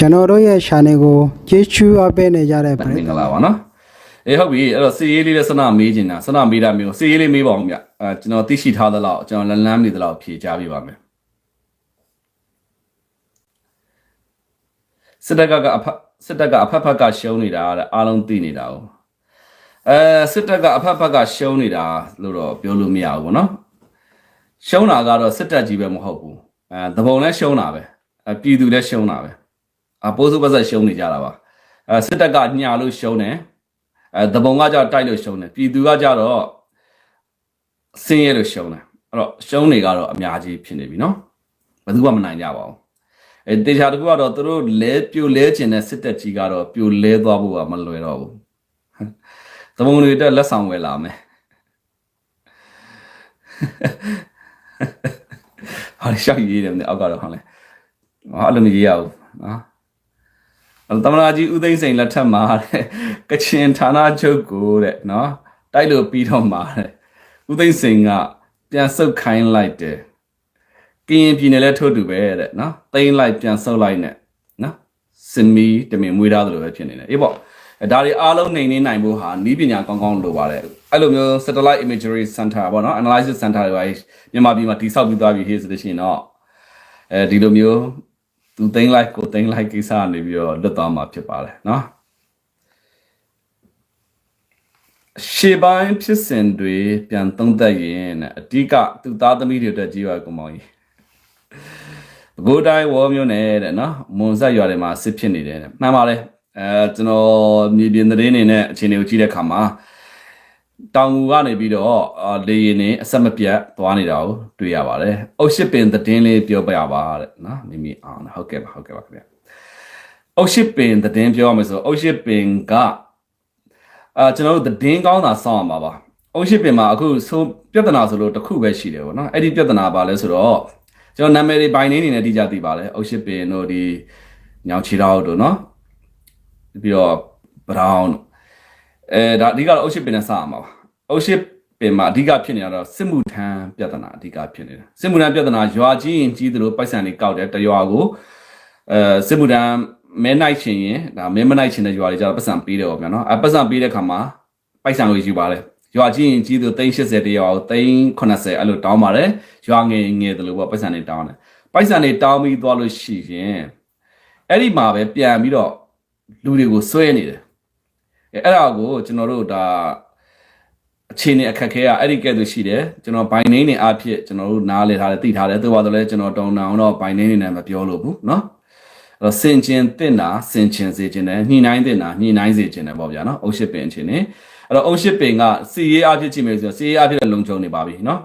ကျွန်တော်တို့ရဲ့ channel ကိုကျေးဇူးအပ်ပေးနေကြတဲ့ပမရိင်္ဂလာပါနော်အေးဟုတ်ပြီအဲ့တော့စီရေးလေးနဲ့စနမေးချင်တာစနမေးတာမျိုးစီရေးလေးမေးပါအောင်ဗျအဲကျွန်တော်သိရှိထားသလောက်ကျွန်တော်လလန်းနေသလောက်ဖြေချပေးပါမယ်စစ်တပ်ကအဖက်စစ်တပ်ကအဖက်ဖက်ကရှုံးနေတာတဲ့အားလုံးသိနေတာ哦အဲစစ်တပ်ကအဖက်ဖက်ကရှုံးနေတာလို့တော့ပြောလို့မရဘူးဗောနော်ရှုံးတာကတော့စစ်တပ်ကြီးပဲမဟုတ်ဘူးအဲတပုံလည်းရှုံးတာပဲအဲပြည်သူလည်းရှုံးတာပဲ အပိုးစုပတ်သက်ရှုံးနေကြတာပါအဲစစ်တပ်ကညှာလို့ရှုံးတယ်အဲတပုံကကြောက်တိုက်လို့ရှုံးတယ်ပြည်သူကကြတော့စင်းရဲလို့ရှုံးတယ်အဲ့တော့ရှုံးနေကတော့အများကြီးဖြစ်နေပြီနော်ဘယ်သူမှမနိုင်ကြပါဘူးအဲတေချာတကူကတော့သူတို့လဲပြိုလဲခြင်းတဲ့စစ်တပ်ကြီးကတော့ပြိုလဲသွားဖို့ကမလွယ်တော့ဘူးတပုံတွေတက်လက်ဆောင်ဝယ်လာမယ်ဟာရှောက်ရေးတယ်မသိအောက်ကတော့ဟောလဲဟာအဲ့လိုမရေးရဘူးနော် အဲ့တော့တမနာကြီးဦးသိန်းစိန်လက်ထက်မှာတဲ့ကချင်ဌာနချုပ်ကိုတဲ့နော်တိုက်လို့ပြီးတော့မှာတဲ့ဦးသိန်းစိန်ကပြန်ဆုတ်ခိုင်းလိုက်တယ်ကရင်ပြည်နယ်လဲထို့တူပဲတဲ့နော်သိန်းလိုက်ပြန်ဆုတ်လိုက်နဲ့နော်စင်မီတမင်မွေးသားသလိုပဲဖြစ်နေတယ်အေးပေါ့အဲ့ဒါတွေအားလုံးနိုင်နေနိုင်ဖို့ဟာနီးပညာကောင်းကောင်းလိုပါတယ်အဲ့လိုမျိုး satellite imagery center ပေါ့နော် analysis center တွေပါမြန်မာပြည်မှာတည်ဆောက်ပြီးသွားပြီဟေးဆိုလို့ရှိရင်တော့အဲဒီလိုမျိုး သူသိန်းလိုက်ကိုသိန်းလိုက်ကိစ္စကနေပြီးတော့လွတ်သွားမှာဖြစ်ပါတယ်နော်ရှေးပိုင်းဖြစ်စဉ်တွေပြန်သုံးသပ်ရင်တဲ့အဓိကသူသားသမီးတွေအတွက်ကြီးပါကုမောင်ကြီးဘကိုးတိုင်းဝေါ်မျိုးနဲ့တဲ့နော်မွန်ဆက်ရွာတွေမှာစစ်ဖြစ်နေတယ်တဲ့မှန်ပါတယ်အဲကျွန်တော်မြေပြင်သတင်းတွေနဲ့အခြေအနေကိုကြည့်တဲ့အခါမှာ တောင်ငူကနေပြီးတော့အာလေရင်နဲ့အဆက်မပြတ်သွားနေတာကိုတွေ့ရပါတယ်။အုတ်ရှစ်ပင်သတင်းလေးပြောပြပါတဲ့နော်မိမိအောင်ဟုတ်ကဲ့ပါဟုတ်ကဲ့ပါခင်ဗျ။အုတ်ရှစ်ပင်သတင်းပြောရမယ်ဆိုအုတ်ရှစ်ပင်ကအာကျွန်တော်တို့သတင်းကောင်းတာစောင့်ရမှာပါ။အုတ်ရှစ်ပင်မှာအခုဆိုပြဿနာဆိုလို့တစ်ခုပဲရှိတယ်ပေါ့နော်။အဲ့ဒီပြဿနာပါလဲဆိုတော့ကျွန်တော်နာမည်တွေဘိုင်နေနေနဲ့တိကျသိပါလဲ။အုတ်ရှစ်ပင်တို့ဒီညောင်ချီတော့တို့နော်။ပြီးတော့ဘရောင်းတို့ အဲဒါအဓိကတော့အုတ်ရှစ်ပင်နဲ့စရမှာပါအုတ်ရှစ်ပင်မှာအဓိကဖြစ်နေတာတော့စစ်မှုထမ်းပြဿနာအဓိကဖြစ်နေတာစစ်မှုထမ်းပြဿနာရွာကြီးရင်ကြီးသလိုပိုက်ဆံတွေကောက်တယ်တရွာကိုအဲစစ်မှုထမ်းမဲနိုင်ချင်ရင်ဒါမဲမနိုင်ချင်တဲ့ရွာတွေကျတော့ပတ်စံပေးတယ်ပေါ့ဗျာနော်အဲပတ်စံပေးတဲ့ခါမှာပိုက်ဆံကိုယူပါတယ်ရွာကြီးရင်ကြီးသလို380တရွာကို380အဲ့လိုတောင်းပါတယ်ရွာငယ်ငယ်သလိုပေါ့ပိုက်ဆံတွေတောင်းတယ်ပိုက်ဆံတွေတောင်းပြီးသွားလို့ရှိရင်အဲ့ဒီမှာပဲပြန်ပြီးတော့လူတွေကိုဆွဲနေတယ် အဲအဲ့ဒါကိုကျွန်တော်တို့ဒါအခြေအနေအခက်ခဲကအဲ့ဒီကဲ့သို့ရှိတယ်ကျွန်တော်ဘိုင်နေနေအဖြစ်ကျွန်တော်တို့နားလည်ထားတယ်သိထားတယ်သို့ပါတော့လဲကျွန်တော်တုံတောင်တော့ဘိုင်နေနေနဲ့မပြောလို့ဘူးเนาะအဲ့တော့စင်ကျင်တင်တာစင်ကျင်စေခြင်းတယ်ညှိနှိုင်းတင်တာညှိနှိုင်းစေခြင်းတယ်ပေါ့ဗျာเนาะအုပ်ရှစ်ပင်အခြေအနေအဲ့တော့အုပ်ရှစ်ပင်ကစီရေးအဖြစ်ကြည့်မယ်ဆိုတော့စီရေးအဖြစ်လုံခြုံနေပါပြီเนาะ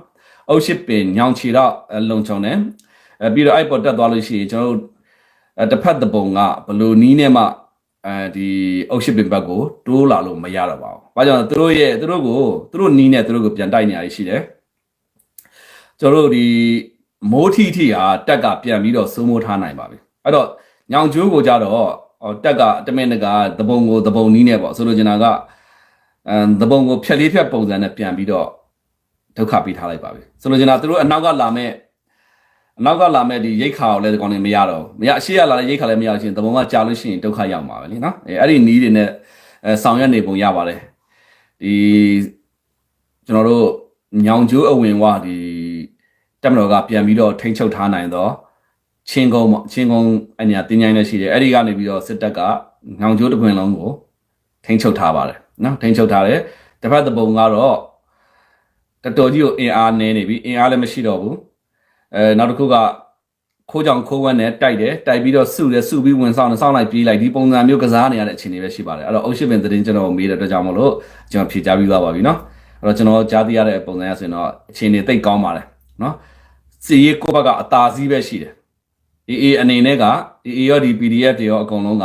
အုပ်ရှစ်ပင်ညောင်ချီတော့လုံခြုံတယ်အဲပြီးတော့အဲ့ပေါ်တက်သွားလို့ရှိရင်ကျွန်တော်တို့အဲတစ်ဖက်တပုံကဘလို့နီးနဲ့မှ အဲဒီအုပ်ရှစ်ပင်ဘက်ကိုတိုးလာလို့မရတော့ပါဘူး။ဘာကြောင့်လဲသူတို့ရဲ့သူတို့ကိုသူတို့နီးနဲ့သူတို့ကိုပြန်တိုက်နေရရှိတယ်။ကျွန်တော်တို့ဒီမိုးထီထီဟာတက်ကပြန်ပြီးတော့စိုးမိုးထားနိုင်ပါပြီ။အဲ့တော့ညောင်ကျိုးကိုကြတော့ဟောတက်ကတမင်တကာသဘုံကိုသဘုံနီးနဲ့ပေါ့ဆိုလိုချင်တာကအဲသဘုံကိုဖြက်လေးဖြက်ပုံစံနဲ့ပြန်ပြီးတော့ဒုက္ခပေးထားလိုက်ပါပြီ။ဆိုလိုချင်တာသူတို့အနောက်ကလာမဲ့ အနောက်ကလာမဲ့ဒီရိတ်ခါကိုလည်းဒီကောင်တွေမရတော့ဘူးမရအရှိရလာတဲ့ရိတ်ခါလည်းမရလို့ရှိရင်တဘုံကကြာလို့ရှိရင်ဒုက္ခရောက်မှာပဲလीနော်အဲအဲ့ဒီနီးတွေနဲ့အဲဆောင်ရွက်နေပုံရပါတယ်ဒီကျွန်တော်တို့ညောင်ကျိုးအဝင်ဝဒီတက်မတော်ကပြန်ပြီးတော့ထိန်းချုပ်ထားနိုင်တော့ချင်းကုန်းပေါ့ချင်းကုန်းအညာတင်းញိုင်းလည်းရှိတယ်အဲ့ဒီကနေပြီးတော့စစ်တပ်ကညောင်ကျိုးတစ်ခွင်လုံးကိုထိန်းချုပ်ထားပါတယ်နော်ထိန်းချုပ်ထားတယ်တစ်ဖက်တဘုံကတော့တော်တော်ကြီးကိုအင်အားနည်းနေပြီအင်အားလည်းမရှိတော့ဘူး အဲနောက်တစ်ခုကခိုးကြောင်ခိုးဝမ်းနဲ့တိုက်တယ်တိုက်ပြီးတော့စုတယ်စုပြီးဝင်ဆောင်တယ်ဆောင်လိုက်ပြေးလိုက်ဒီပုံစံမျိုးကစားနေရတဲ့အခြေအနေပဲရှိပါတယ်အဲ့တော့အုတ်ရှိပင်သတင်းကျွန်တော်မေးတဲ့အတွက်ကြောင့်မလို့ကျွန်တော်ဖြေကြားပြီးသွားပါပြီเนาะအဲ့တော့ကျွန်တော်ကြားသိရတဲ့ပုံစံရဆိုရင်တော့အခြေအနေသိပ်ကောင်းပါတယ်เนาะစီရေးကိုဘက်ကအသာစီးပဲရှိတယ်အေးအေးအနေနဲ့ကအေးအေးရောဒီ PDF တွေရောအကုန်လုံးက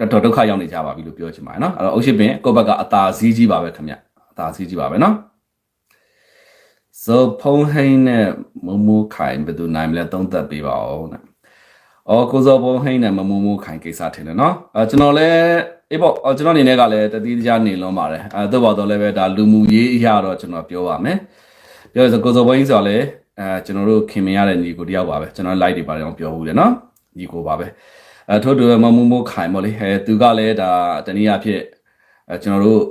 အဲတော့ဒုက္ခရောက်နေကြပါပြီလို့ပြောချင်ပါတယ်เนาะအဲ့တော့အုတ်ရှိပင်ကိုဘက်ကအသာစီးကြီးပါပဲခင်ဗျအသာစီးကြီးပါပဲเนาะ ဇောဖုံးဟိန်းနဲ့မမိုးခိုင်ဘယ်သူနိုင်မလဲသုံးသပ်ပေးပါဦးတဲ့။အော်ကိုဇောဖုံးဟိန်းနဲ့မမိုးမိုးခိုင်ကိစ္စထင်တယ်နော်။အဲကျွန်တော်လည်းအေးပေါ့အော်ကျွန်တော်အနေနဲ့ကလည်းတတိတခြားနေလုံးပါတယ်။အဲသို့ပါတော့လည်းပဲဒါလူမှုရေးအရာတော့ကျွန်တော်ပြောပါမယ်။ပြောရဆိုကိုဇောဖုံးဟိန်းဆိုတော့လည်းအဲကျွန်တော်တို့ခင်မင်ရတဲ့ညီကိုတယောက်ပါပဲ။ကျွန်တော် live တွေပါတယ်အောင်ပြောဘူးလေနော်ညီကိုပါပဲအဲထို့တူမမမိုးခိုင်ပေါ့လေအဲသူကလည်းဒါတနည်းအားဖြင့်အဲကျွန်တော်တို့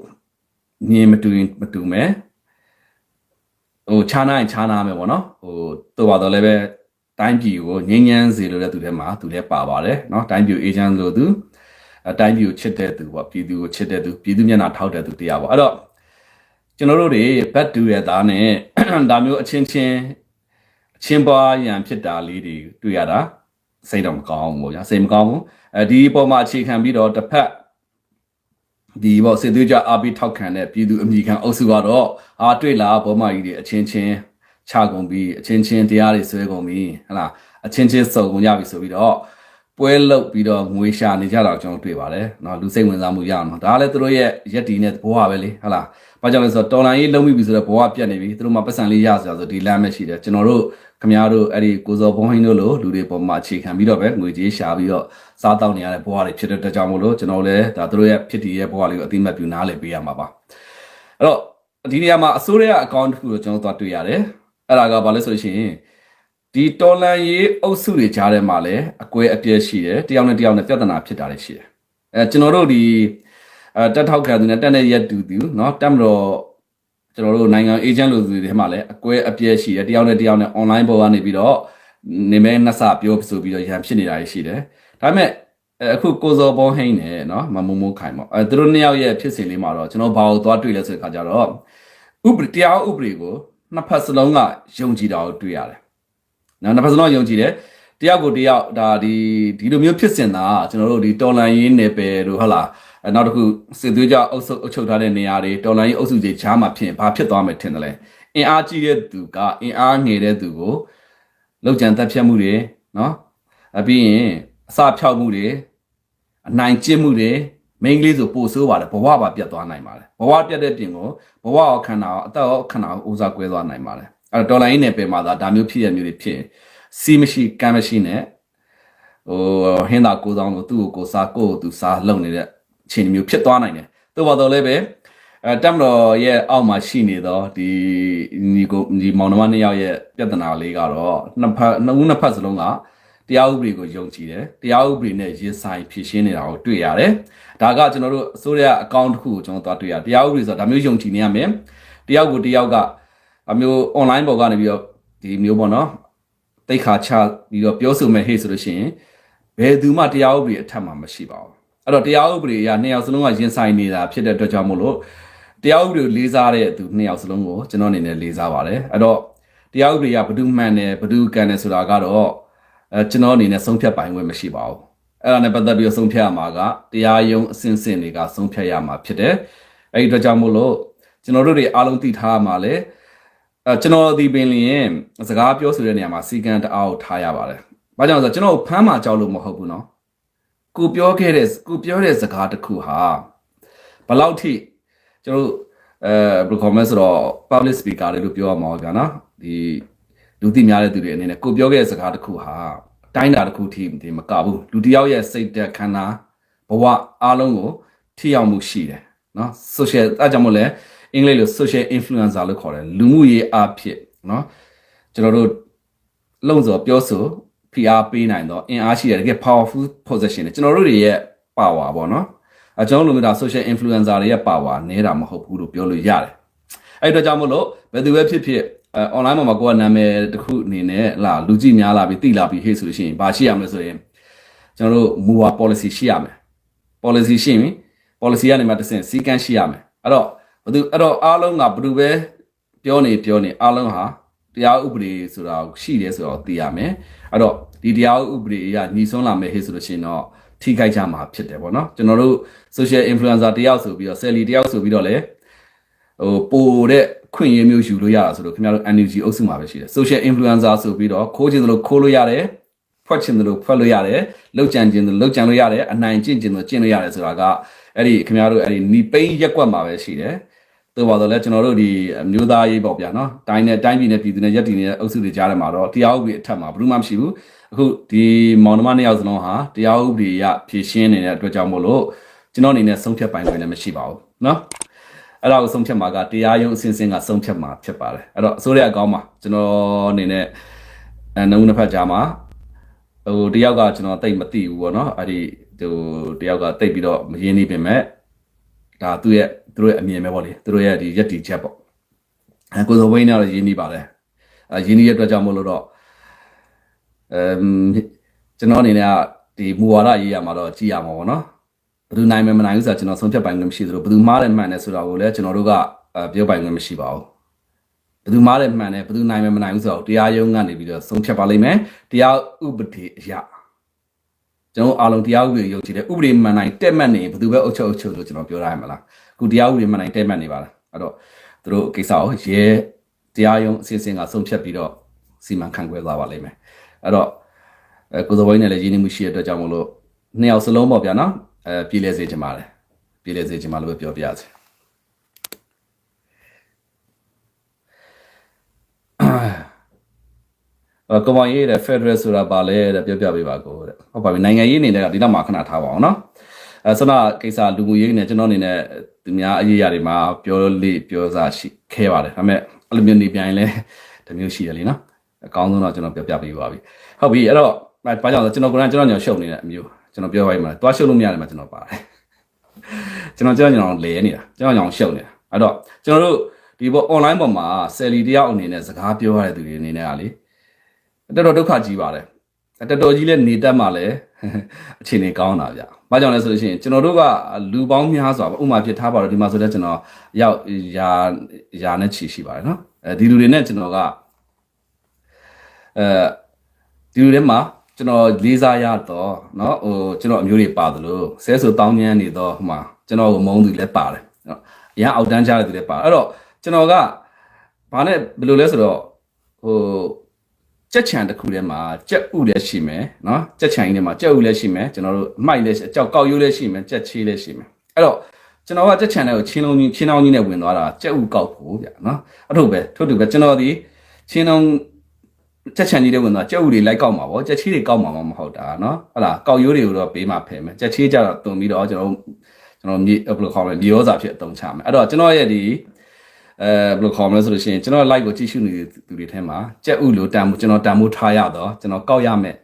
ညင်မတူရင်မတူမယ် ဟိုခြားနာရင်ခြားနာမယ်ပေါ့နော်ဟိုတို့ပါတော့လည်းပဲတိုင်းပြည်ကိုငြင်းငန်းစေလို့တဲ့သူထဲမှာသူလည်းပါပါတယ်နော်တိုင်းပြည်အေဂျင့်လို့သူအတိုင်းပြည်ကိုချစ်တဲ့သူပေါ့ပြည်သူကိုချစ်တဲ့သူပြည်သူမျက်နှာထောက်တဲ့သူတရားပေါ့အဲ့တော့ကျွန်တော်တို့တွေဘတ်တူရဲ့သားနဲ့ဒါမျိုးအချင်းချင်းအချင်းပွားရန်ဖြစ်တာလေးတွေတွေ့ရတာစိတ်တော့မကောင်းဘူးပေါ့ညာစိတ်မကောင်းဘူးအဲဒီပုံမှာအခြေခံပြီးတော့တစ်ဖက် ဒီပေါ့စစ်သွေးကြအားပေးထောက်ခံတဲ့ပြည်သူအမိခံအုပ်စုကတော့အာတွေ့လာဘောမကြီးတွေအချင်းချင်းချကုန်ပြီးအချင်းချင်းတရားတွေဆွဲကုန်ပြီးဟလာအချင်းချင်းစုံကုန်ကြပြီဆိုပြီးတော့ ပွဲလုတ်ပြီးတော့ငွေရှာနေကြတာကျွန်တော်တွေ့ပါတယ်เนาะလူစိတ်ဝင်စားမှုရအောင်เนาะဒါကလည်းသူတို့ရဲ့ရက်တီနဲ့ဘဝပဲလေဟလာဘာကြောင့်လဲဆိုတော့တော်လိုင်းရေးလုံးပြီးပြီဆိုတော့ဘဝပြတ်နေပြီသူတို့မှပတ်စံလေးရစရာဆိုဒီလမ်းပဲရှိတယ်ကျွန်တော်တို့ခမရတို့အဲ့ဒီကိုစောဘုံဟင်းတို့လိုလူတွေပေါ်မှာအခြေခံပြီးတော့ပဲငွေကြေးရှာပြီးတော့စားတောက်နေရတဲ့ဘဝတွေဖြစ်တဲ့အတွက်ကြောင့်မို့လို့ကျွန်တော်လည်းဒါသူတို့ရဲ့ဖြစ်တည်ရဲ့ဘဝလေးကိုအတိမတ်ပြနားလည်ပေးရမှာပါအဲ့တော့ဒီနေရာမှာအစိုးရအကောင့်တစ်ခုကိုကျွန်တော်တို့တွေ့ရတယ်အဲ့ဒါကဘာလဲဆိုလို့ရှိရင် ဒီတော်လန်ရေးအုပ်စုတွေကြားထဲမှာလည်းအကွဲအပြဲရှိတယ်တယောက်နဲ့တယောက်နဲ့ပြဿနာဖြစ်တာတွေရှိတယ်အဲကျွန်တော်တို့ဒီအဲတက်ထောက်ခံသူနဲ့တက်တဲ့ရက်တူသူเนาะတက်မတော်ကျွန်တော်တို့နိုင်ငံအေဂျင့်လို့သူတွေထဲမှာလည်းအကွဲအပြဲရှိတယ်တယောက်နဲ့တယောက်နဲ့ online ပေါ်ကနေပြီးတော့နေမဲနှဆပြောဆိုပြီးတော့ရန်ဖြစ်နေတာရှိတယ်ဒါပေမဲ့အဲအခုကိုဇော်ဘောဟိန်းနဲ့เนาะမမမိုးခိုင်ပေါ့အဲသူတို့နှစ်ယောက်ရဲ့ဖြစ်စဉ်လေးမှာတော့ကျွန်တော်ဘာလို့သွားတွေ့လဲဆိုတဲ့ခါကျတော့ဥပဒေတရားဥပဒေကိုနှစ်ဖက်စလုံးကယုံကြည်တာကိုတွေ့ရတယ် နော်နှစ်ဖက်စလုံးကယုံကြည်တယ်တယောက်ကိုတယောက်ဒါဒီဒီလိုမျိုးဖြစ်စဉ်တာကျွန်တော်တို့ဒီတော်လန်ရေးနယ်ပယ်တို့ဟုတ်လားအဲနောက်တစ်ခုစစ်သွေးကြအုပ်စုအုပ်ချုပ်ထားတဲ့နေရာတွေတော်လန်ရေးအုပ်စုတွေချားမှာဖြစ်ရင်ဘာဖြစ်သွားမယ်ထင်တယ်လဲအင်အားကြီးတဲ့သူကအင်အားငယ်တဲ့သူကိုလောက်ကျန်တက်ဖြတ်မှုတွေနော်အပြီးရင်အစာဖြောက်မှုတွေအနိုင်ကျင့်မှုတွေမိန်းကလေးဆိုပို့ဆိုးပါတယ်ဘဝပါပြတ်သွားနိုင်ပါတယ်ဘဝပြတ်တဲ့ပြင်ကိုဘဝရောခန္ဓာရောအသက်ရောခန္ဓာရောဦးစားကွဲသွားနိုင်ပါတယ် အဲ့တော့ဒေါ်လာရင်းနယ်ပယ်မှာဒါဒါမျိုးဖြစ်ရမျိုးတွေဖြစ်ရင်စီးမရှိကမ်းမရှိနဲ့ဟိုဟင်းသာကိုဆောင်လို့သူ့ကိုကိုစားကိုကိုသူစားလုံနေတဲ့အခြေအနေမျိုးဖြစ်သွားနိုင်တယ်သို့ပါတော့လည်းပဲအဲတက်မတော်ရဲ့အောက်မှာရှိနေတော့ဒီညီကိုဒီမောင်နှမနှစ်ယောက်ရဲ့ပြဿနာလေးကတော့နှစ်ဖက်နှစ်ဦးနှစ်ဖက်စလုံးကတရားဥပဒေကိုယုံကြည်တယ်တရားဥပဒေနဲ့ရင်ဆိုင်ဖြည့်ရှင်းနေတာကိုတွေ့ရတယ်ဒါကကျွန်တော်တို့အစိုးရအကောင့်တစ်ခုကိုကျွန်တော်သွားတွေ့ရတရားဥပဒေဆိုတာဒါမျိုးယုံကြည်နေရမယ်တယောက်ကိုတယောက်က အမျိုး online ပေါ်ကနေပြီးတော့ဒီမျိုးပေါ့နော်တိတ်ခါချပြီးတော့ပြောဆိုမဲ့ဟေ့ဆိုလို့ရှိရင်ဘယ်သူမှတရားဥပဒေအထက်မှာမရှိပါဘူးအဲ့တော့တရားဥပဒေအရနှစ်ယောက်စလုံးကရင်ဆိုင်နေတာဖြစ်တဲ့အတွက်ကြောင့်မို့လို့တရားဥပဒေကိုလေးစားတဲ့သူနှစ်ယောက်စလုံးကိုကျွန်တော်အနေနဲ့လေးစားပါတယ်အဲ့တော့တရားဥပဒေကဘယ်သူမှန်တယ်ဘယ်သူကန်တယ်ဆိုတာကတော့အဲကျွန်တော်အနေနဲ့ဆုံးဖြတ်ပိုင်ခွင့်မရှိပါဘူးအဲ့ဒါနဲ့ပတ်သက်ပြီးဆုံးဖြတ်ရမှာကတရားရုံးအစဉ်စဉ်တွေကဆုံးဖြတ်ရမှာဖြစ်တယ်အဲ့ဒီအတွက်ကြောင့်မို့လို့ကျွန်တော်တို့တွေအားလုံးသိထားရမှာလေ အဲကျွန်တော်ဒီပင်လျင်စကားပြောဆိုတဲ့နေရာမှာစီကံတအားကိုထားရပါတယ်။ဘာကြောင့်လဲဆိုတော့ကျွန်တော်ဖမ်းမှာကြောက်လို့မဟုတ်ဘူးနော်။ကိုပြောခဲ့တဲ့ကိုပြောတဲ့စကားတစ်ခုဟာဘယ်လောက်ထိကျွန်တော်အဲဘယ်လိုခေါ်မလဲဆိုတော့ public speaker တွေလို့ပြောရမှာပေါ့ဗျာနော်။ဒီလူသိများတဲ့သူတွေအနေနဲ့ကိုပြောခဲ့တဲ့စကားတစ်ခုဟာတိုင်းတာတစ်ခုထိဒီမကဘူး။လူတစ်ယောက်ရဲ့စိတ်သက်ခန္ဓာဘဝအားလုံးကိုထိရောက်မှုရှိတယ်နော် social အဲကြောင့်မို့လဲ အင်္ဂလိပ်လို social influencer လို့ခေါ်တယ်လူမှုရေးအဖြစ်နော်ကျွန်တော်တို့လုံစော်ပြောဆိုဖိအားပေးနိုင်တော့အင်အားရှိတယ်တကယ် powerful position တယ်ကျွန်တော်တို့တွေရဲ့ power ပေါ့နော်အကျွန်တော်လိုမျိုးဒါ social influencer တွေရဲ့ power နည်းတာမဟုတ်ဘူးလို့ပြောလို့ရတယ်အဲ့တော့ကြောင့်မို့လို့ဘယ်သူပဲဖြစ်ဖြစ်အွန်လိုင်းပေါ်မှာကိုကနာမည်တစ်ခုအနေနဲ့လာလူကြည့်များလာပြီးတိလာပြီးဟေ့ဆိုလို့ရှိရင်ဘာရှိရမလဲဆိုရင်ကျွန်တော်တို့ mover policy ရှိရမယ် policy ရှိရင် policy ကနေမှတစ်ဆင့်စီကန်းရှိရမယ်အဲ့တော့ ဘယ်သူအဲ့တော့အားလုံးကဘယ်သူပဲပြောနေပြောနေအားလုံးဟာတရားဥပဒေဆိုတာရှိတယ်ဆိုတော့သိရမယ်အဲ့တော့ဒီတရားဥပဒေအရညီဆုံးလာမယ်ဟဲ့ဆိုလို့ရှိရင်တော့ထိခိုက်ကြမှာဖြစ်တယ်ပေါ့နော်ကျွန်တော်တို့ social influencer တယောက်ဆိုပြီးတော့ selly တယောက်ဆိုပြီးတော့လေဟိုပိုတဲ့ခွင့်ရမျိုးယူလို့ရတာဆိုတော့ခင်ဗျားတို့ energy အုပ်စုမှာပဲရှိတယ် social influencer ဆိုပြီးတော့ခိုးခြင်းလို့ခိုးလို့ရတယ်ဖွက်ခြင်းလို့ဖွက်လို့ရတယ်လောက်ကြံခြင်းလို့လောက်ကြံလို့ရတယ်အနိုင်ကျင့်ခြင်းလို့ကျင့်လို့ရတယ်ဆိုတာကအဲ့ဒီခင်ဗျားတို့အဲ့ဒီနီပိန်းရက်ကွက်မှာပဲရှိတယ် သို့ပါတော့လဲကျွန်တော်တို့ဒီမျိုးသားရေးပေါ့ဗျာနော်တိုင်းနဲ့တိုင်းပြည်နဲ့ပြည်သူနဲ့ရက်တည်နေတဲ့အုပ်စုတွေကြားထဲမှာတော့တရားဥပဒေအထက်မှာဘယ်သူမှမရှိဘူးအခုဒီမောင်နှမနှစ်ယောက်စလုံးဟာတရားဥပဒေရဖြည့်ရှင်းနေတဲ့အတွက်ကြောင့်မို့လို့ကျွန်တော်အနေနဲ့ဆုံးဖြတ်ပိုင်ခွင့်လည်းမရှိပါဘူးနော်အဲ့ဒါကိုဆုံးဖြတ်မှာကတရားရုံးအစဉ်စဉ်ကဆုံးဖြတ်မှာဖြစ်ပါတယ်အဲ့တော့အစိုးရအကောင်းမှာကျွန်တော်အနေနဲ့အဲနှုံးနှစ်ဖက်ကြားမှာဟဟိုတယောက်ကကျွန်တော်တိတ်မသိဘူးပေါ့နော်အဲ့ဒီဟိုတယောက်ကတိတ်ပြီးတော့မရင်းနေပြင်မဲ့ ဒါသူ့ရဲ့သူတို့ရဲ့အမြင်ပဲပေါ့လေသူတို့ရဲ့ဒီရက်တီချက်ပေါ့အဲကိုယ်တော်ဝိန်းနဲ့တော့ရင်းနေပါတယ်အဲရင်းနေရတဲ့အတွက်ကြောင့်မို့လို့တော့အမ်ကျွန်တော်အနေနဲ့ကဒီမူဝါဒရေးရမှာတော့ကြည်ရမှာပေါ့နော်ဘယ်သူနိုင်မယ်မနိုင်ဘူးဆိုတာကျွန်တော်ဆုံးဖြတ်ပိုင်ခွင့်မရှိသလိုဘယ်သူမှားတယ်မှန်တယ်ဆိုတာကိုလည်းကျွန်တော်တို့ကအဲပြောပိုင်ခွင့်မရှိပါဘူးဘယ်သူမားတယ်မှန်တယ်ဘယ်သူနိုင်မယ်မနိုင်ဘူးဆိုတော့တရားရုံးကနေပြီးတော့ဆုံးဖြတ်ပါလိမ့်မယ်တရားဥပဒေအရ ကျွန်တော်အားလုံးတရားဥပဒေယုံကြည်တယ်ဥပဒေမှန်နိုင်တက်မှတ်နေရင်ဘယ်သူပဲအုပ်ချုပ်အုပ်ချုပ်လို့ကျွန်တော်ပြောရမှာလားအခုတရားဥပဒေမှန်နိုင်တက်မှတ်နေပါလားအဲ့တော့သူတို့ကိစ္စကိုရဲတရားရုံးအစီအစဉ်ကဆုံးဖြတ်ပြီးတော့စီမံခန့်ခွဲသွားပါလိမ့်မယ်အဲ့တော့အဲကိုစောဘိုင်းနဲ့လည်းရင်းနှီးမှုရှိတဲ့အတွက်ကြောင့်မလို့နှစ်ယောက်စလုံးပေါ့ဗျာနော်အဲပြည်လဲစေချင်ပါတယ်ပြည်လဲစေချင်ပါလို့ပဲပြောပြရစေ ကွန်မရေးတဲ့ Federal ဆိုတာပါလဲတဲ့ပြောပြပေးပါကိုတဲ့ဟုတ်ပါပြီနိုင်ငံရေးအနေနဲ့ကဒီတော့မှခဏထားပါအောင်နော်အဲဆိုတော့ကိစ္စလူမှုရေးနဲ့ကျွန်တော်အနေနဲ့သူများအရေးအရာတွေမှာပြောလေပြောစားရှိခဲပါတယ်ဒါပေမဲ့အဲ့လိုမျိုးနေပြန်ရင်လည်းတစ်မျိုးရှိတယ်လीနော်အကောင်းဆုံးတော့ကျွန်တော်ပြောပြပေးပါပြီဟုတ်ပြီအဲ့တော့ဘာကြောင့်လဲကျွန်တော်ကကျွန်တော်ညောင်ရှုပ်နေတဲ့အမျိုးကျွန်တော်ပြောပါမှာတွားရှုပ်လို့မရတယ်မှာကျွန်တော်ပါတယ်ကျွန်တော်ကျွန်တော်ညောင်လဲနေတာကျွန်တော်ညောင်ရှုပ်နေတာအဲ့တော့ကျွန်တော်တို့ဒီပေါ် online ပေါ်မှာ selly တယောက်အနေနဲ့စကားပြောရတဲ့သူတွေအနေနဲ့ကလေ တော်တော်ဒုက္ခကြီးပါတယ်တော်တော်ကြီးလည်းနေတတ်မှလည်းအခြေအနေကောင်းတာဗျ။ဘာကြောင့်လဲဆိုလို့ရှိရင်ကျွန်တော်တို့ကလူပေါင်းများစွာဥမာဖြစ်ထားပါတော့ဒီမှာဆိုတော့ကျွန်တော်ရောက်ရာရာနဲ့ချီရှိပါတယ်နော်။အဲဒီလူတွေနဲ့ကျွန်တော်ကအဲဒီလူတွေမှာကျွန်တော်လေးစားရတော့နော်ဟိုကျွန်တော်အမျိုးတွေပါသလိုဆဲဆိုတောင်းကျမ်းနေတော့ဟိုမှာကျွန်တော်ကိုမုန်းသူလည်းပါတယ်နော်။အရင်အောက်တန်းချတဲ့သူလည်းပါအဲ့တော့ကျွန်တော်ကဘာနဲ့ဘယ်လိုလဲဆိုတော့ဟို ကြက်ချံတစ်ခုထဲမှာကြက်ဥလည်းရှိမယ်နော်ကြက်ချံကြီးထဲမှာကြက်ဥလည်းရှိမယ်ကျွန်တော်တို့အမိုက်လည်းရှိအကြောက်ကောက်ရိုးလည်းရှိမယ်ကြက်ချေးလည်းရှိမယ်အဲ့တော့ကျွန်တော်ကကြက်ချံတဲ့ကိုချင်းလုံးကြီးချင်းအောင်ကြီးနဲ့ဝင်သွားတာကြက်ဥကောက်ဖို့ဗျာနော်အထုပ်ပဲထို့တူပဲကျွန်တော်ဒီချင်းအောင်ကြက်ချံကြီးတွေဝင်သွားကြက်ဥတွေလိုက်ကောက်မှာပေါ့ကြက်ချေးတွေကောက်မှာမဟုတ်တာနော်ဟုတ်လားကောက်ရိုးတွေကိုတော့ပေးမှဖယ်မယ်ကြက်ချေးကြတော့တုံပြီးတော့ကျွန်တော်ကျွန်တော်မြေဘယ်လိုခေါ်မလဲမြေရောစာဖြစ်အတုံးချမယ်အဲ့တော့ကျွန်တော်ရဲ့ဒီ အဲဘယ်လိုခေါ်မလဲဆိုလို့ရှိရင်ကျွန်တော် live ကိုကြည့်ရှုနေတဲ့သူတွေထဲမှာကြက်ဥလိုတန်မှုကျွန်တော်တန်မှုထားရတော့ကျွန်တော်ကောက်ရမယ်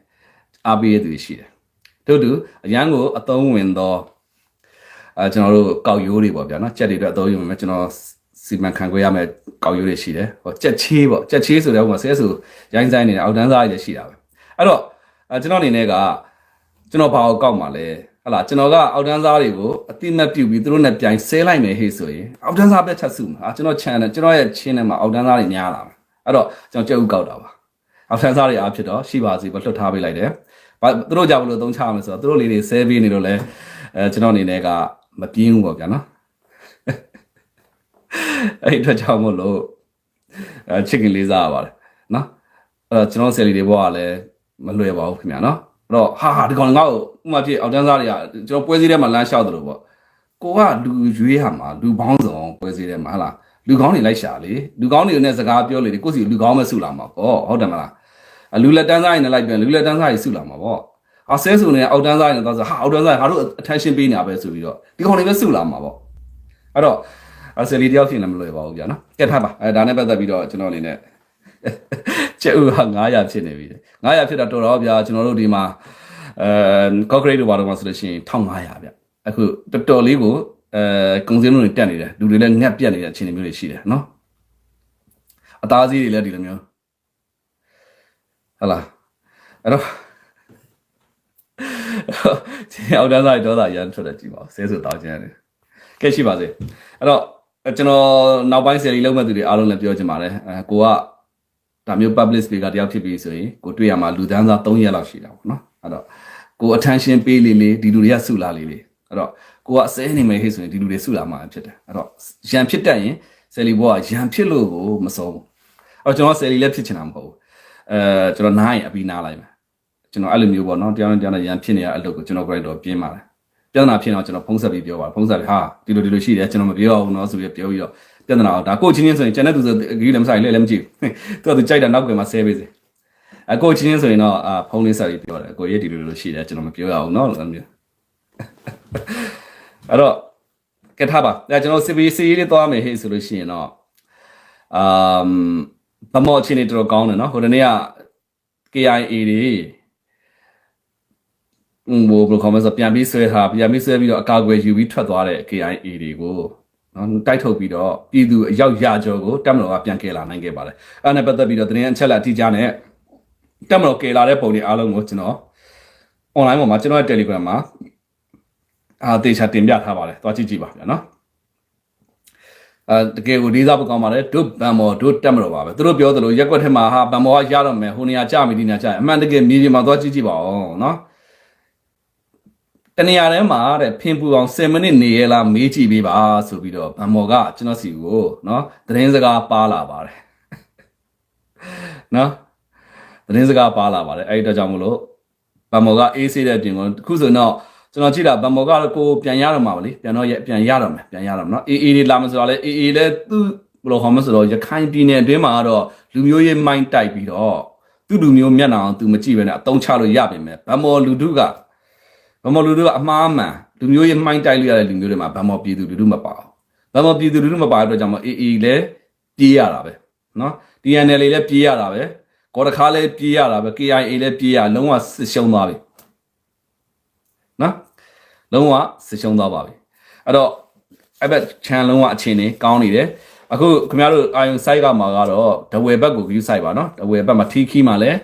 အားပေးရသူတွေရှိတယ်တို့တူအရန်ကိုအသုံးဝင်တော့အဲကျွန်တော်တို့ကောက်ရိုးတွေပေါ့ဗျာနော်ကြက်တွေအတွက်အသုံးယူမယ်ကျွန်တော်စီမံခန့်ခွဲရမယ်ကောက်ရိုးတွေရှိတယ်ဟောကြက်ချေးပေါ့ကြက်ချေးဆိုတဲ့ဟိုမှာဆဲဆိုရိုင်းဆိုင်နေတဲ့အောက်တန်းစားတွေလည်းရှိတာပဲအဲ့တော့အဲကျွန်တော်အနေနဲ့ကကျွန်တော်ဘာကိုကောက်မှာလဲ ဟလာကျွန်တော်ကအောက်တန်းစားတွေကိုအတိမတ်ပြုတ်ပြီးသူတို့နဲ့ပြိုင်ဆဲလိုက်မယ်ဟေ့ဆိုရင်အောက်တန်းစားပဲချက်စုမှာကျွန်တော် channel ကျွန်တော်ရဲ့ channel မှာအောက်တန်းစားတွေများလာမှာအဲ့တော့ကျွန်တော်ကြက်ဥကောက်တာပါအောက်တန်းစားတွေအားဖြစ်တော့ရှိပါစီပဲလွတ်ထားပေးလိုက်တယ်ဘာသူတို့ကြောင့်ဘလို့သုံးချရမလဲဆိုတော့သူတို့လေးတွေဆဲပေးနေလို့လဲအဲကျွန်တော်အနေနဲ့ကမပြင်းဘူးပေါ့ဗျာနော်အဲ့ဒီအတွက်ကြောင့်မို့လို့အဲချစ်ခင်လေးစားရပါတယ်နော်အဲ့တော့ကျွန်တော်ဆယ်လီတွေဘောကလည်းမလွယ်ပါဘူးခင်ဗျာနော်အဲ့ တော့ဟာဟာဒီကောင်ငါ့ကိုဥမာဖြစ်အောက်တန်းစားတွေကကျွန်တော်ပွဲစည်းထဲမှာလမ်းလျှောက်တယ်လို့ပေါ့ကိုကလူရွေးဟာမှာလူပေါင်းစုံပွဲစည်းထဲမှာဟာလားလူကောင်းတွေလိုက်ရှာလေလူကောင်းတွေနဲ့စကားပြောလေကိုစီလူကောင်းမဆုလာမှာပေါ့ဟုတ်တယ်မလားအလူလက်တန်းစားတွေနဲ့လိုက်ပြန်လူလက်တန်းစားတွေဆုလာမှာပေါ့အဆဲဆိုနေအောက်တန်းစားတွေနဲ့သွားဆိုဟာအောက်တန်းစားတွေငါတို့ attention ပေးနေတာပဲဆိုပြီးတော့ဒီကောင်တွေပဲဆုလာမှာပေါ့အဲ့တော့အဆယ်လီတယောက်ဖြစ်နေမလို့ရပါဘူးဗျာနော်ကဲထားပါအဲဒါနဲ့ပတ်သက်ပြီးတော့ကျွန်တော်အနေနဲ့ ကျဥဟာ900ဖြစ်နေပြီ900ဖြစ်တာတော်တော်ဗျာကျွန်တော်တို့ဒီမှာအဲကော့ဂရိတ်တို့ဘာလို့မှဆိုလို့ရှိရင်1500ဗျအခုတော်တော်လေးကိုအဲကုံစင်းတို့တွေတက်နေတယ်လူတွေလည်းငက်ပြက်နေတဲ့အခြေအနေမျိုးတွေရှိတယ်နော်အသားစီးတွေလည်းဒီလိုမျိုးဟလာအဲ့တော့ဒီအောက်တန်းစားဒေါသရမ်းထွက်တယ်ကြည့်ပါဦးဆဲဆိုတောင်းချင်တယ်ကဲရှိပါစေအဲ့တော့ကျွန်တော်နောက်ပိုင်း series လုံးမဲ့သူတွေအားလုံးလည်းပြောချင်ပါတယ်အဲကိုက ဒါမျိုး public speaker တယောက်ဖြစ်ပြီဆိုရင်ကိုတွေ့ရမှာလူတန်းစား3ရက်လောက်ရှိတာပေါ့နော်အဲ့တော့ကို attention ပေးလေလေဒီလူတွေကစုလာလေလေအဲ့တော့ကိုကအစဲနေမယ်ဟေ့ဆိုရင်ဒီလူတွေစုလာမှာဖြစ်တယ်အဲ့တော့ရန်ဖြစ်တတ်ရင်ဆယ်လီဘောကရန်ဖြစ်လို့ကိုမစုံဘူးအဲ့တော့ကျွန်တော်ဆယ်လီလည်းဖြစ်ချင်တာမဟုတ်ဘူးအဲကျွန်တော်နားရင်အပြီးနားလိုက်မယ်ကျွန်တော်အဲ့လိုမျိုးပေါ့နော်တရားနဲ့တရားနဲ့ရန်ဖြစ်နေရအလုပ်ကိုကျွန်တော်ကိုယ်တိုင်တော့ပြင်းပါတယ် ပြဿနာဖြစ်တော့ကျွန်တော်ဖုံးဆက်ပြီးပြောပါဖုံးဆက်ပြီးဟာဒီလိုဒီလိုရှိတယ်ကျွန်တော်မပြောအောင်နော်ဆိုပြီးပြောပြီးတော့ပြဿနာတော့ဒါကိုချင်းချင်းဆိုရင်ကျန်တဲ့သူဆိုဂရီလည်းမဆိုင်လဲလည်းမကြည့်သူကသူကြိုက်တာနောက်ကွယ်မှာဆဲပေးစေအကိုချင်းချင်းဆိုရင်တော့အာဖုံးလေးဆက်ပြီးပြောတယ်ကိုရဲ့ဒီလိုလိုရှိတယ်ကျွန်တော်မပြောရအောင်နော်အဲ့မျိုးအဲ့တော့ကဲထားပါဒါကျွန်တော်စီဗီစီရေးလေးသွားမယ်ဟေ့ဆိုလို့ရှိရင်တော့အမ်ဗမောချင်းနေတော်တော်ကောင်းတယ်နော်ဟိုတနေ့က KIA တွေ ဟိုဘယ်လိုခေါ်မလဲဆိုပြန်ပြီးဆွဲထားပြန်ပြီးဆွဲပြီးတော့အကာအကွယ်ယူပြီးထွက်သွားတဲ့ KIA တွေကိုနော်တိုက်ထုတ်ပြီးတော့ပြည်သူအယောက်ရာကျော်ကိုတက်မတော်ကပြန်ကယ်လာနိုင်ခဲ့ပါတယ်အဲ့ဒါနဲ့ပတ်သက်ပြီးတော့သတင်းအချက်အလက်အတိအကျနဲ့တက်မတော်ကယ်လာတဲ့ပုံတွေအားလုံးကိုကျွန်တော် online ပေါ်မှာကျွန်တော်ရဲ့ Telegram မှာအာတေချာတင်ပြထားပါတယ်သွားကြည့်ကြည့်ပါဗျာနော်အဲတကယ်ကိုလေးစားဖို့ကောင်းပါတယ်ဒုဘန်မော်ဒုတက်မတော်ပါပဲသူတို့ပြောသလိုရက်ကွက်ထဲမှာဟာဘန်မော်ကရတော့မယ်ဟိုနေရာကြပြီဒီနေရာကြအမှန်တကယ်မြေပြင်မှာသွားကြည့်ကြည့်ပါအောင်နော် တနေရာထဲမှာတဲ့ဖင်ပူအောင်10မိနစ်နေရလားမေးကြည့်ပေးပါဆိုပြီးတော့ဗန်မော်ကကျွန်တော်စီကိုနော်သတင်းစကားပါလာပါတယ်နော်သတင်းစကားပါလာပါတယ်အဲ့ဒီတော့ကြောင့်မလို့ဗန်မော်ကအေးဆေးတဲ့တင်ကိုအခုဆိုတော့ကျွန်တော်ကြည့်တာဗန်မော်ကတော့ကိုပြန်ရတော့မှာပါလေပြန်တော့ရပြန်ရတော့မယ်ပြန်ရတော့မယ်နော်အေးအေးလေးလာမဆိုတော့လေအေးအေးလည်းသူ့ဘယ်လိုဟောမဆိုတော့ရခိုင်ပြည်နယ်အတွင်းမှာကတော့လူမျိုးရေးမိုင်းတိုက်ပြီးတော့သူ့လူမျိုးမျက်နှာအောင်သူမကြည့်ပဲနဲ့အတုံးချလို့ရပြင်မဲ့ဗန်မော်လူထုက ဗမာလူတို့ကအမှားမှန်လူမျိုးရေးမှိုင်းတိုက်လို့ရတဲ့လူမျိုးတွေမှာဗမာပြည်သူလူထုမပါဘူးဗမာပြည်သူလူထုမပါတဲ့အတွက်ကြောင့်မအေးအေးလည်းပြေးရတာပဲနော် DNL လည်းပြေးရတာပဲကော်တခါလည်းပြေးရတာပဲ KIA လည်းပြေးရလုံးဝစစ်ရှုံးသွားပြီနော်လုံးဝစစ်ရှုံးသွားပါပြီအဲ့တော့အဲ့ဘက်ချန်လုံးဝအခြေအနေကောင်းနေတယ်အခုခင်ဗျားတို့အာယုံ site ကမှာကတော့ဒဝယ်ဘက်ကို view site ပါနော်ဒဝယ်ဘက်မှာ T key မှာလည်း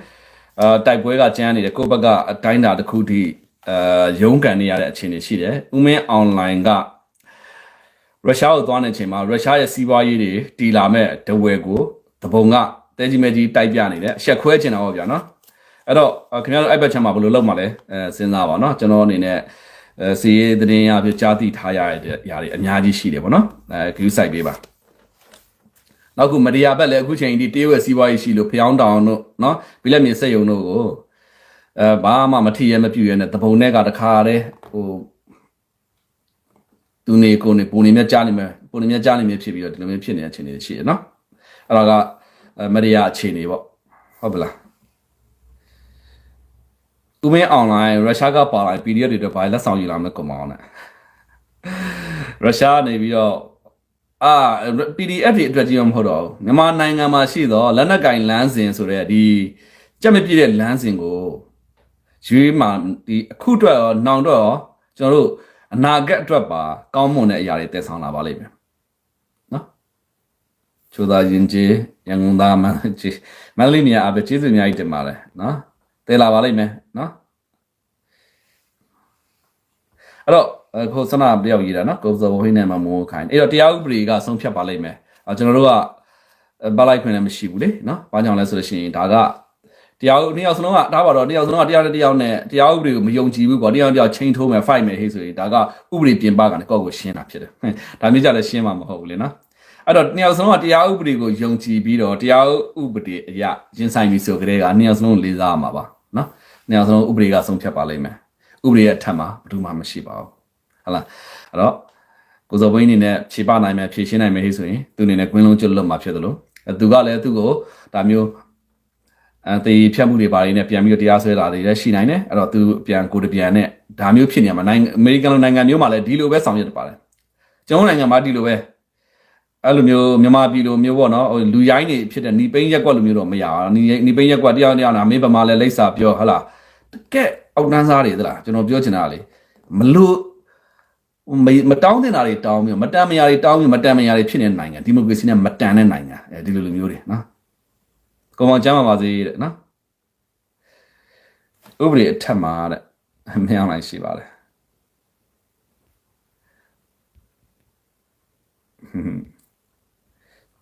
အာတိုက်ပွဲကကျန်းနေတယ်ကိုယ့်ဘက်ကအတိုင်းတာတစ်ခုထိ အဲရုံးကန်နေရတဲ့အခြေအနေရှိတယ်ဥမင်း online ကရုရှားကိုသွားနေချိန်မှာရုရှားရဲ့စီးပွားရေးတွေတီလာမဲ့ဒဝယ်ကိုတပုံကတဲကြီးမဲကြီးတိုက်ပြနေတယ်အဆက်ခွဲချင်တာပေါ့ဗျာနော်အဲ့တော့ခင်ဗျားတို့အဲ့ဘက်ချမ်းမှာဘယ်လိုလုပ်မှာလဲအဲစဉ်းစားပါနော်ကျွန်တော်အနေနဲ့အဲစီရေးသတင်းရပြကြားသိထားရတဲ့ຢာတွေအများကြီးရှိတယ်ပေါ့နော်အဲ view site ပေးပါနောက်ခုမတရားဘက်လည်းအခုချိန်ဒီတေးဝက်စီးပွားရေးရှိလို့ဖျောင်းတောင်တို့နော်ဘိလက်မြေစက်ယုံတို့ကို အဲဘာမှမထီရဲမပြူရဲနဲ့တပုံနဲ့ကတခါတည်းဟိုသူနေကိုနေပုံနေမြကြားနေမယ်ပုံနေမြကြားနေမြဖြစ်ပြီးတော့ဒီလိုမျိုးဖြစ်နေတဲ့အခြေအနေတွေရှိတယ်နော်အဲ့ဒါကအဲမတရားအခြေအနေပေါ့ဟုတ်ပလားသူမင်းအွန်လိုင်းရုရှားကပါလာ PDF တွေတော့ဘာလက်ဆောင်ယူလာမလဲကွန်မောင်းနဲ့ရုရှားနေပြီးတော့အာ PDF တွေအတွက်ကြီးမဟုတ်တော့ဘူးမြန်မာနိုင်ငံမှာရှိတော့လက်နက်ကင်လမ်းစဉ်ဆိုတဲ့ဒီကြက်မပြည့်တဲ့လမ်းစဉ်ကို ရွေးမှဒီအခုအတွက်ရောနောင်တော့ရောကျွန်တော်တို့အနာဂတ်အတွက်ပါကောင်းမွန်တဲ့အရာတွေတည်ဆောင်လာပါလိမ့်မယ်နော်ချိုးသားရင်ကြီးရန်ကုန်သားမန်ကြီးမန္တလေးနေရာအပဲကျေးဇူးအများကြီးတင်ပါတယ်နော်တည်လာပါလိမ့်မယ်နော်အဲ့တော့အခုစနတယောက်ရေးတာနော်ကိုစောဘဟိနဲ့မမိုးခိုင်းအဲ့တော့တရားဥပဒေကဆုံးဖြတ်ပါလိမ့်မယ်အဲကျွန်တော်တို့ကဘာလိုက်ခွင့်လည်းမရှိဘူးလေနော်ဘာကြောင့်လဲဆိုလို့ရှိရင်ဒါက တရားဥနှစ်ယောက်စလုံးကဒါပါတော့နှစ်ယောက်စလုံးကတရားနဲ့တရားနဲ့တရားဥပဒေကိုမယုံကြည်ဘူးပေါ့တရားနဲ့တရားချင်းထိုးမယ် fight မယ်ဟေ့ဆိုရင်ဒါကဥပဒေပြင်ပကနေကောက်ကိုရှင်းတာဖြစ်တယ်ဟင်ဒါမျိုးကြလည်းရှင်းမှာမဟုတ်ဘူးလေနော်အဲ့တော့နှစ်ယောက်စလုံးကတရားဥပဒေကိုယုံကြည်ပြီးတော့တရားဥပဒေအရာရင်ဆိုင်ပြီးဆိုကြတဲ့ကနှစ်ယောက်စလုံးကိုလေးစားရမှာပါနော်နှစ်ယောက်စလုံးဥပဒေကဆုံးဖြတ်ပါလိမ့်မယ်ဥပဒေရဲ့အထက်မှာဘာမှမရှိပါဘူးဟုတ်လားအဲ့တော့ကိုစောဘိန်းအနေနဲ့ဖြေပနိုင်မယ်ဖြေရှင်းနိုင်မယ်ဟိဆိုရင်သူအနေနဲ့ကွင်းလုံးကျွတ်လွတ်မှာဖြစ်တယ်လို့သူကလည်းသူ့ကိုဒါမျိုး အဲတေးဖြတ်မှုတွေပါနေနဲ့ပြန်ပြီးတော့တရားစွဲတာတွေလည်းရှိနိုင်တယ်အဲ့တော့သူပြန်ကိုတပြန်နဲ့ဒါမျိုးဖြစ်နေမှာနိုင်ငံအမေရိကန်လိုနိုင်ငံမျိုးမှာလည်းဒီလိုပဲဆောင်ရွက်တယ်ပါတယ်ကျွန်တော်နိုင်ငံမှာဒီလိုပဲအဲ့လိုမျိုးမြန်မာပြည်လိုမျိုးပေါ့နော်ဟိုလူရိုင်းတွေဖြစ်တဲ့နီပိန်းရက်ကွက်လိုမျိုးတော့မရဘူးနီနီပိန်းရက်ကွက်တရားတရားနာမေးပမာလည်းလိပ်စာပြောဟဟလားတကက်အောက်တန်းစားတွေသလားကျွန်တော်ပြောချင်တာလေမလို့မမတောင်းတင်တာတွေတောင်းပြီးမတန်မရာတွေတောင်းပြီးမတန်မရာတွေဖြစ်နေတဲ့နိုင်ငံဒီမိုကရေစီနဲ့မတန်တဲ့နိုင်ငံအဲဒီလိုလိုမျိုးတွေနော် ကောင်းအောင်ကျမ်းပါပါစေတဲ့နော်ဥပဒေအထက်မှာတဲ့မင်းအောင်လိုက်ရှိပါတယ်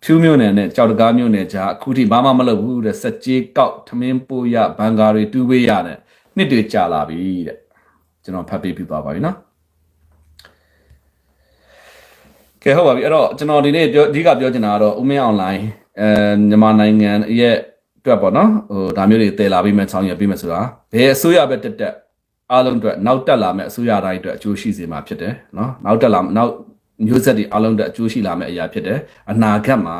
ဖြူးမျိုးနယ်နဲ့ကြောက်တကားမျိုးနယ်ကြားအခုထိဘာမှမလုပ်ဘူးတဲ့စက်ကြီးကောက်ထမင်းပိုးရဘန်ကာတွေတူးပေးရတဲ့နှစ်တွေကြာလာပြီတဲ့ကျွန်တော်ဖတ်ပေးပြသွားပါပြီနော်ကဲဟုတ်ပါပြီအဲ့တော့ကျွန်တော်ဒီနေ့ပြောအဓိကပြောချင်တာကတော့ဦးမင်းအွန်လိုင်းအဲမြန်မာနိုင်ငံရဲ့ အတွက်ပေါ့နော်ဟိုဒါမျိုးတွေတည်လာပြီးမှဆောင်းရပြီးမှဆိုတာဘယ်အစိုးရပဲတက်တက်အားလုံးအတွက်နောက်တက်လာမဲ့အစိုးရတိုင်းအတွက်အကျိုးရှိစေမှာဖြစ်တယ်နော်နောက်တက်လာနောက်မျိုးဆက်တွေအားလုံးအတွက်အကျိုးရှိလာမဲ့အရာဖြစ်တယ်အနာဂတ်မှာ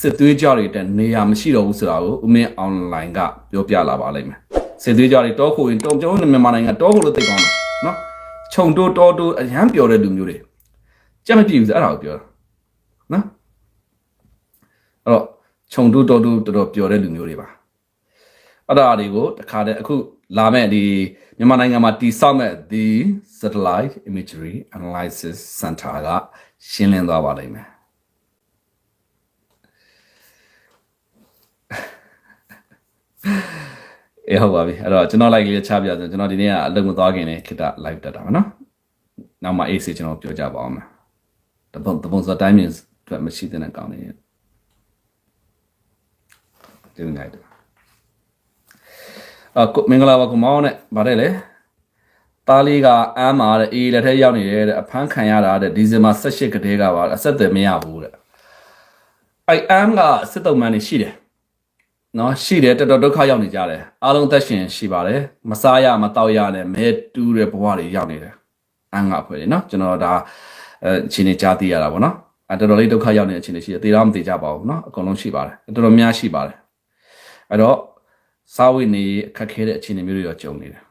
စစ်သွေးကြောတွေတဲ့နေရာမရှိတော့ဘူးဆိုတာကိုဦးမင်းအွန်လိုင်းကပြောပြလာပါလိမ့်မယ်စစ်သွေးကြောတွေတောခိုရင်တုံကျုံမြန်မာနိုင်ငံတောခိုလို့သိကောင်းတယ်နော်ခြုံတိုးတောတိုးအရန်ပြောတဲ့လူမျိုးတွေကြက်မပြည့်ဘူးဆိုအဲ့ဒါကိုပြောတာနော်အဲ့တော့ ခြုံတိုးတောတိုးတော်တော်ပြောတဲ့လူမျိုးတွေပါအဲ့ဒါတွေကိုတခါတည်းအခုလာမဲ့ဒီမြန်မာနိုင်ငံမှာတည်ဆောက်မဲ့ဒီ satellite imagery analysis center ကရှင်းလင်းသွားပါလိမ့်မယ်အေးဟုတ်ပါပြီအဲ့တော့ကျွန်တော် like လေးချပြဆိုကျွန်တော်ဒီနေ့ကအလုပ်မသွားခင်နဲ့ခိတ live တက်တာပါနော်နောက်မှ AC ကျွန်တော်ပြောကြပါအောင်မယ်တပုံတပုံစတိုင်းမြင်အတွက်မရှိတဲ့ကောင်းနေဒီနေ့ တော့အကိုမင်္ဂလာပါကိုမောင်းနဲ့ဗါတယ်လေတားလေးကအမ်းမာတဲ့အေးလက်ထက်ရောက်နေတယ်တဲ့အဖမ်းခံရတာတဲ့ဒီဇင်ဘာ18ကတည်းကပါအဆက်အသွယ်မရဘူးတဲ့အဲ့အမ်းကစစ်တုံးမှန်းနေရှိတယ်နော်ရှိတယ်တော်တော်ဒုက္ခရောက်နေကြတယ်အားလုံးသက်ရှင်ရှိပါတယ်မစားရမတောက်ရနဲ့မဲတူးတဲ့ဘဝတွေရောက်နေတယ်အန်ငါဖွဲ့လေနော်ကျွန်တော်ဒါအဲအချိန်နေကြားသိရတာပေါ့နော်အဲတော်တော်လေးဒုက္ခရောက်နေတဲ့အချိန်တွေရှိတယ်သေတော့မသေကြပါဘူးနော်အကုန်လုံးရှိပါတယ်တော်တော်များရှိပါတယ် အဲ့တော့စားဝတ်နေရေးအခက်ခဲတဲ့အချိန်တွေမျိုးတွေရောကြုံနေတယ်